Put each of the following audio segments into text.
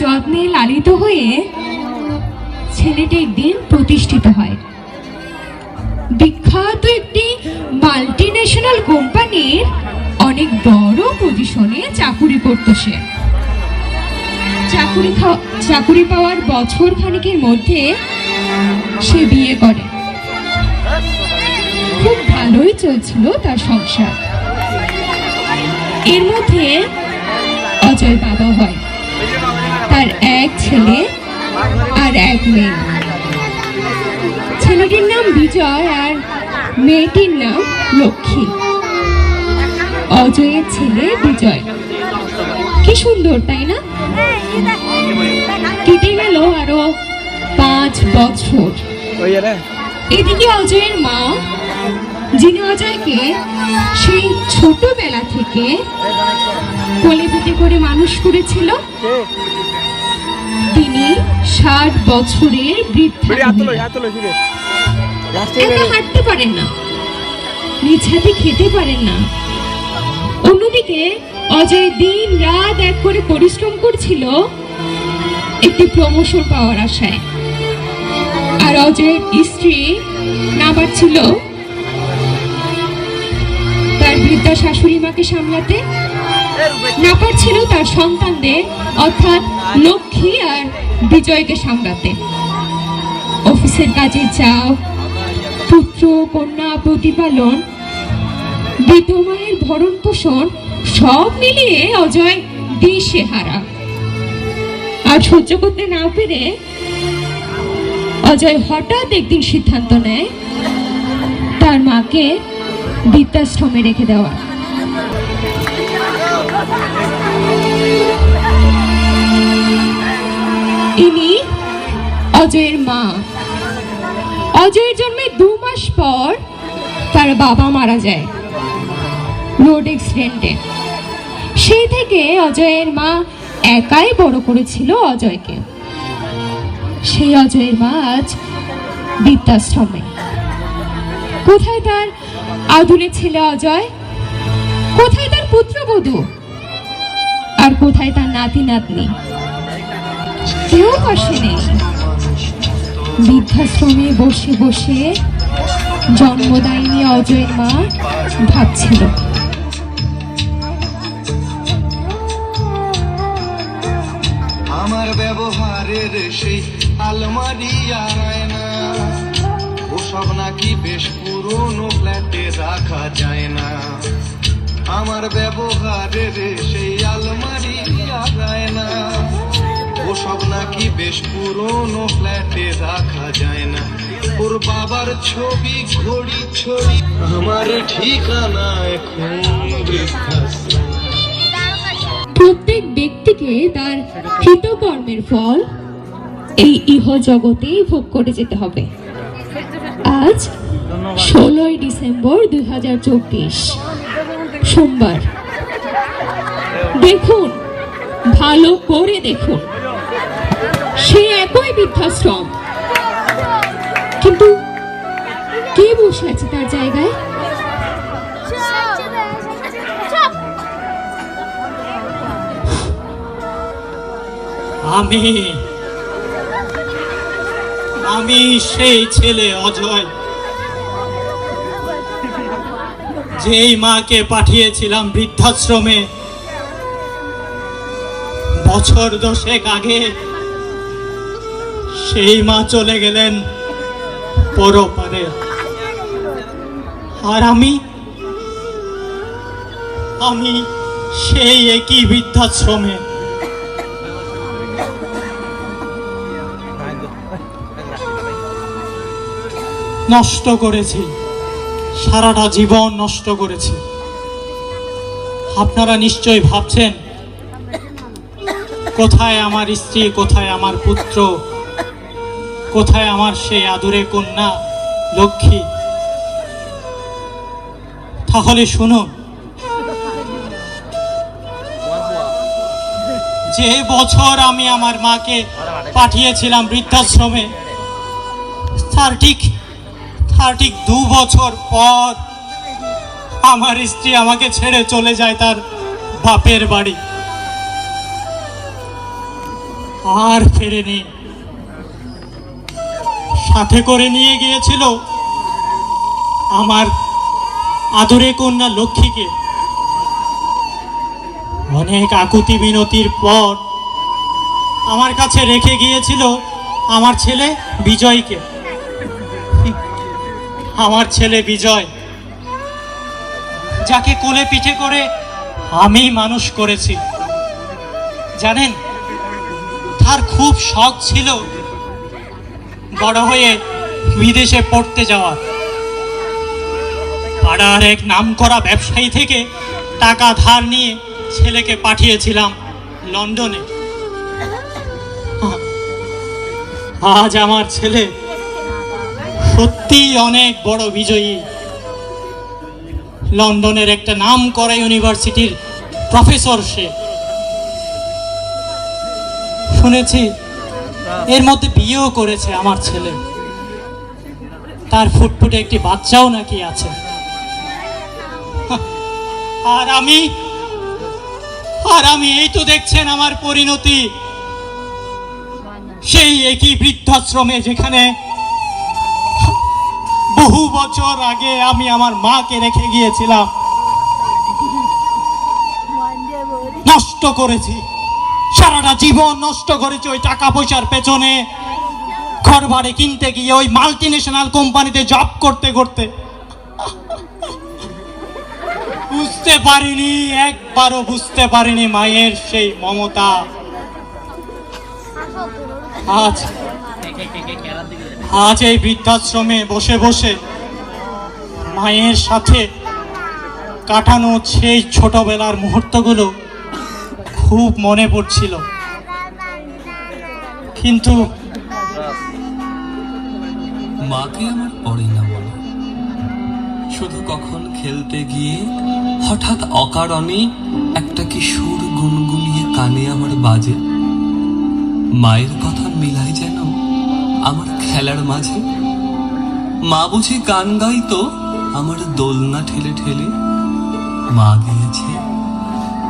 যত্নে লালিত হয়ে ছেলেটি একদিন প্রতিষ্ঠিত হয়। বিখ্যাত একটি মাল্টি ন্যাশনাল কোম্পানির অনেক বড় পজিশনে চাকুরি করত সে। চাকুরি চাকুরি পাওয়ার বছর খানিকের মধ্যে সে বিয়ে করে। খুব ভালোই চলছিল তার সংসার। এর মধ্যে অজয় বাবা হয়। তার এক ছেলে আর এক মেয়ে। ছেলেটির নাম বিজয় আর মেয়েটির নাম লক্ষ্মী। অজয়ের ছেলে বিজয়। কি সুন্দর, তাই না? কেটে গেল আরও পাঁচ বছর। এদিকে অজয়ের মা, যিনি অজয়কে সেই ছোটবেলা থেকে কোলে পিঠে করে মানুষ করেছিল ষাট বছরের বৃদ্ধা একা হাঁটতে পারেন না? নিজ হাতে খেতে পারেন না। অন্যদিকে অজয় দিন রাত এক করে পরিশ্রম করছিল একটি প্রমোশন পাওয়ার আশায়। আর অজয়ের স্ত্রী না পারছিল তার বৃদ্ধা শাশুড়ি মাকে সামলাতে। না পারছিল তার সন্তানদের অর্থাৎ লক্ষ্মী আর বিজয়কে সামলাতে। অফিসের কাজে চাপ পুত্র কন্যা প্রতিপালন বিধবায়ের ভরণ পোষণ, সব মিলিয়ে অজয় দিশে হারা আর সহ্য করতে না পেরে অজয় হঠাৎ একদিন সিদ্ধান্ত নেয়, তার মাকে বৃদ্ধাশ্রমে রেখে দেওয়া ইনি অজয়ের মা। অজয়ের জন্মে দু মাস পর তার বাবা মারা যায়, রোড অ্যাক্সিডেন্টে। সেই থেকে অজয়ের মা একাই বড় করেছিল অজয়কে। সেই অজয়ের মা আজ বৃদ্ধাশ্রমে। কোথায় তার আদুরে ছেলে অজয়? কোথায় তার পুত্রবধূ? আর কোথায় তার নাতি নাতনি কেউ পাশে নেই বৃদ্ধাশ্রমে বসে বসে জন্মদায়িনী অজয়ের মা ভাবছিল। আমার ব্যবহারের সেই আলমারি আনায় না ওসব নাকি বেশ পুরনো ফ্ল্যাটে রাখা যায় না। আমার ব্যবহারের সেই ওসব নাকি বেশ পুরনো ফ্ল্যাটে রাখা যায় না। ওর বাবার ছবি, ঘড়ি ছড়ি আমার ঠিকানা এখন প্রত্যেক ব্যক্তিকে তার কৃতকর্মের ফল এই ইহ জগতেই ভোগ করে যেতে হবে। আজ ষোলোই ডিসেম্বর দুই হাজার চব্বিশ, সোমবার। দেখুন, ভালো করে দেখুন। সে একই বৃদ্ধাশ্রম। কিন্তু কে বসে আছে তার জায়গায়? আমি আমি সেই ছেলে অজয়, যেই মাকে পাঠিয়েছিলাম বৃদ্ধাশ্রমে। বছর দশেক আগে সেই মা চলে গেলেন পরপারে। আর আমি আমি সেই একই বৃদ্ধাশ্রমে। নষ্ট করেছি, সারাটা জীবন নষ্ট করেছি। আপনারা নিশ্চয়ই ভাবছেন, কোথায় আমার স্ত্রী, কোথায় আমার পুত্র? কোথায় আমার সেই আদুরে কন্যা লক্ষ্মী? তাহলে শুনুন যে বছর আমি আমার মাকে পাঠিয়েছিলাম বৃদ্ধাশ্রমে, তার ঠিক তার ঠিক দু বছর পর আমার স্ত্রী আমাকে ছেড়ে চলে যায় তার বাপের বাড়ি। আর ফেরেনি। সাথে করে নিয়ে গিয়েছিল আমার আদরে কন্যা লক্ষ্মীকে। অনেক আকুতি মিনতির পর আমার কাছে রেখে গিয়েছিল আমার ছেলে বিজয়কে। আমার ছেলে বিজয়, যাকে কোলে পিঠে করে আমি মানুষ করেছি। জানেন, তার খুব শখ ছিল বড় হয়ে বিদেশে পড়তে যাওয়ার পাড়ার এক নামকরা ব্যবসায়ী থেকে টাকা ধার নিয়ে ছেলেকে পাঠিয়েছিলাম লন্ডনে। আজ আমার ছেলে সত্যিই অনেক বড় বিজয়ী। লন্ডনের একটা নাম করা ইউনিভার্সিটির প্রফেসর সে। শুনেছি এর মধ্যে বিয়েও করেছে আমার ছেলে। তার ফুটফুটে একটি বাচ্চাও নাকি আছে। আর আমি আর আমি এই তো দেখছেন আমার পরিণতি। সেই একই বৃদ্ধাশ্রমে যেখানে বহু বছর আগে আমি আমার মাকে রেখে গিয়েছিলাম। নষ্ট করেছি। সারাটা জীবন নষ্ট করেছে ওই টাকা পয়সার পেছনে। ঘর বাড়ি কিনতে গিয়ে ওই মাল্টি ন্যাশনাল কোম্পানিতে জব করতে করতে। বুঝতে পারিনি, একবারও বুঝতে পারিনি মায়ের সেই মমতা। আজ আজ এই বৃদ্ধাশ্রমে বসে বসে মায়ের সাথে কাটানো সেই ছোটবেলার মুহূর্তগুলো খুব মনে পড়ছিল। কিন্তু মাকে আমার পড়ে না বলে শুধু কখন খেলতে গিয়ে হঠাৎ অকারণে একটা কি সুর গুনগুনিয়ে কানে আমার বাজে। মায়ের কথা মিলাই যেন আমার খেলার মাঝে। মা বুঝি গান গাইতো, আমার দোলনা ঠেলে ঠেলে মা গিয়েছে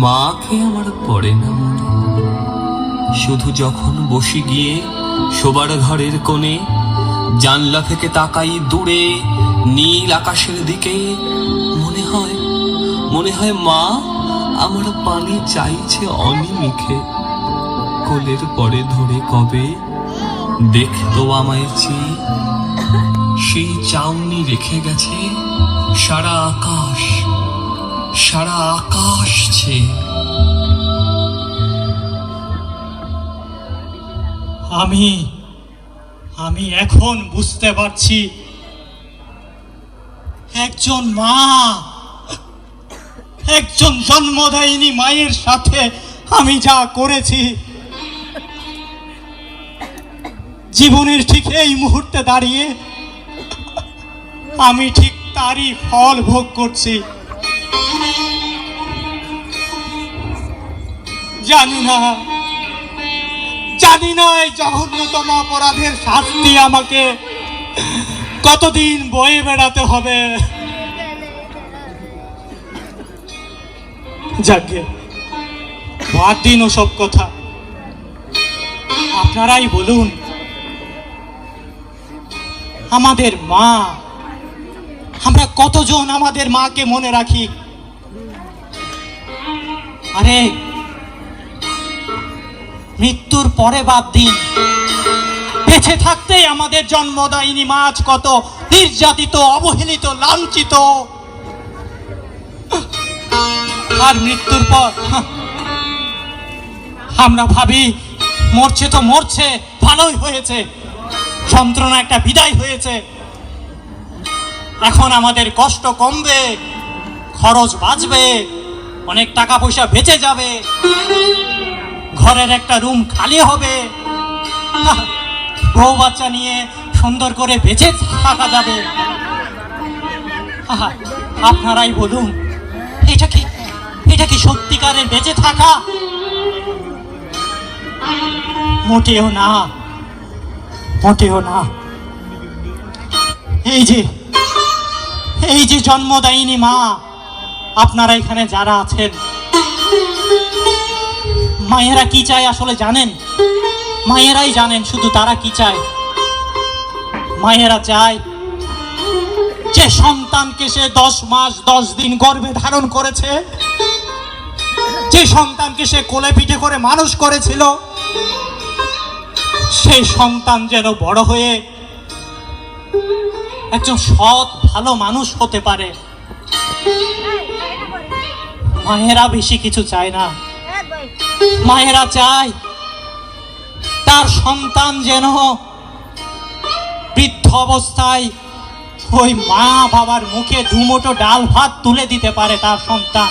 মাকে আমার পড়ে না মনে। শুধু যখন বসে গিয়ে শোবার ঘরের কোণে, জানলা থেকে তাকাই দূরে, নীল আকাশের দিকে, মনে হয় মনে হয় মা আমার পানি চাইছে অনিমিখে। কোলের পরে ধরে কবে দেখতো আমায় চেয়ে সেই চাউনি রেখে গেছে সারা আকাশ। সারা আকাশ ছেয়ে আমি আমি এখন বুঝতে পারছি। একজন মা, একজন জন্মদায়িনী মায়ের সাথে আমি যা করেছি, জীবনের ঠিক এই মুহূর্তে দাঁড়িয়ে আমি ঠিক তারই ফল ভোগ করছি। জানি না জানি না এই জঘন্যতম অপরাধের শাস্তি আমাকে কতদিন বয়ে বেড়াতে হবে। দিন ওসব কথা। আপনারাই বলুন, আমাদের মা আমরা কতজন আমাদের মাকে মনে রাখি? আরে, মৃত্যুর পরে বাদ দিন। বেঁচে থাকতেই আমাদের জন্মদায়িনী মাছ কত নির্যাতিত, অবহেলিত, লাঞ্ছিত। আর মৃত্যুর পর, আমরা ভাবি, মরছে তো মরছে, ভালোই হয়েছে। যন্ত্রণা একটা বিদায় হয়েছে। এখন আমাদের কষ্ট কমবে, খরচ বাঁচবে, অনেক টাকা পয়সা বেঁচে যাবে, ঘরের একটা রুম খালি হবে। বউ বাচ্চা নিয়ে সুন্দর করে বেঁচে থাকা যাবে। আপনারাই বলুন, এটা কি এটা কি সত্যিকারের বেঁচে থাকা? মোটেও না মোটেও না। এই যে এই যে জন্মদায়িনী মা, আপনারা এখানে যারা আছেন, মায়েরা কি চায় আসলে জানেন? মায়েরাই জানেন, শুধু তারা কি চায়? মায়েরা চায় যে সন্তানকে সে দশ মাস, দশ দিন গর্ভে ধারণ করেছে, যে সন্তানকে সে কোলে পিঠে করে মানুষ করেছিল, সেই সন্তান যেন বড় হয়ে একজন সৎ ভালো মানুষ হতে পারে। মায়েরা বেশি কিছু চায় না। মায়েরা চায় তার সন্তান যেন বৃদ্ধ অবস্থায় ওই মা বাবার মুখে দুমোটো ডাল ভাত তুলে দিতে পারে তার সন্তান।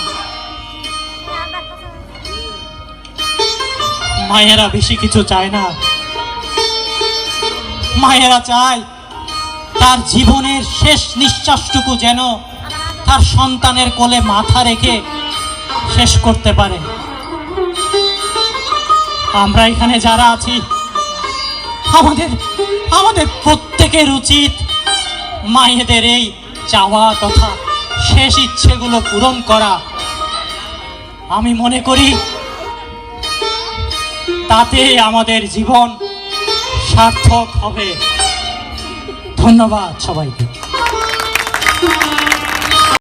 মায়েরা বেশি কিছু চায় না। মায়েরা চায় তার জীবনের শেষ নিঃশ্বাসটুকু যেন তার সন্তানের কোলে মাথা রেখে শেষ করতে পারে। আমরা এখানে যারা আছি, আমাদের আমাদের প্রত্যেকের উচিত মায়েদের এই চাওয়া তথা শেষ ইচ্ছেগুলো পূরণ করা। আমি মনে করি, তাতে আমাদের জীবন সার্থক হবে। ধন্যবাদ সবাইকে।